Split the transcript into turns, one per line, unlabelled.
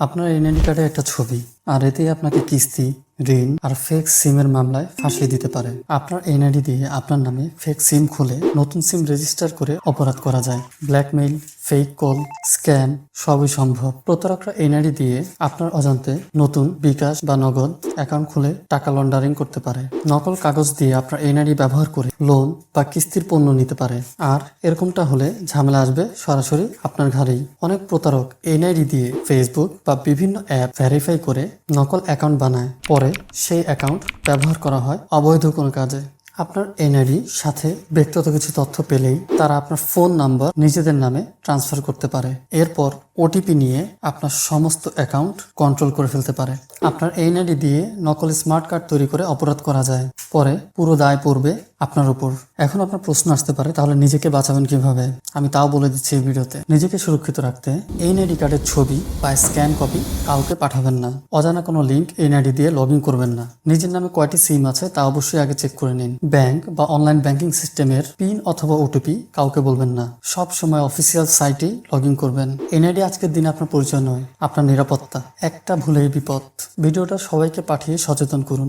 আপনার এনআইডি কার্ডে একটা ছবি, আর এতেই আপনাকে কিস্তি, ঋণ আর ফেক সিমের মামলায় ফাঁসিয়ে দিতে পারে। আপনার এনআইডি দিয়ে আপনার নামে ফেক সিম খুলে নতুন সিম রেজিস্টার করে অপরাধ করা যায়। ব্ল্যাকমেইল ফেক কল স্ক্যাম সবই সম্ভব। প্রতারকরা এনআইডি দিয়ে আপনার অজান্তে নতুন, বিকাশ বা নগদ অ্যাকাউন্ট খুলে টাকা লন্ডারিং করতে পারে। নকল কাগজ দিয়ে আপনার এনআইডি ব্যবহার করে লোন বা কিস্তির পণ্য নিতে পারে। আর এরকমটা হলে ঝামেলা আসবে সরাসরি আপনার ঘাড়েই। অনেক প্রতারক এনআইডি দিয়ে ফেসবুক বা বিভিন্ন অ্যাপ ভেরিফাই করে নকল অ্যাকাউন্ট বানায়। পরে সেই অ্যাকাউন্ট ব্যবহার করা হয় অবৈধ কোনো কাজে। আপনার এনআইডি সাথে ব্যক্তিগত কিছু তথ্য পেলেই তারা আপনার ফোন নাম্বার নিজেদের নামে ট্রান্সফার করতে পারে। এরপর ওটিপি নিয়ে আপনার সমস্ত অ্যাকাউন্ট কন্ট্রোল করে ফেলতে পারে। আপনার এনআইডি দিয়ে নকল স্মার্ট কার্ড তৈরি করে অপরাধ করা যায়। পরে পুরো দায় পড়বে আপনার উপর। এখন আপনার প্রশ্ন আসতে পারে, তাহলে নিজেকে বাঁচাবেন কীভাবে? আমি তাও বলে দিচ্ছি এই ভিডিওতে। নিজেকে সুরক্ষিত রাখতে এনআইডি কার্ডের ছবি বা স্ক্যান কপি কাউকে পাঠাবেন না। অজানা কোনো লিঙ্ক এই এনআইডি দিয়ে লগ ইন করবেন না। নিজের নামে কয়টি সিম আছে তা অবশ্যই আগে চেক করে নিন। ব্যাংক বা অনলাইন ব্যাংকিং সিস্টেমের পিন অথবা ওটিপি কাউকে বলবেন না। সব সময় অফিসিয়াল সাইটেই লগ ইন করবেন। এনআইডি আজকের দিনে আপনার পরিচয় নয়, আপনার নিরাপত্তা। একটা ভুলেই বিপদ। ভিডিওটা সবাইকে পাঠিয়ে সচেতন করুন।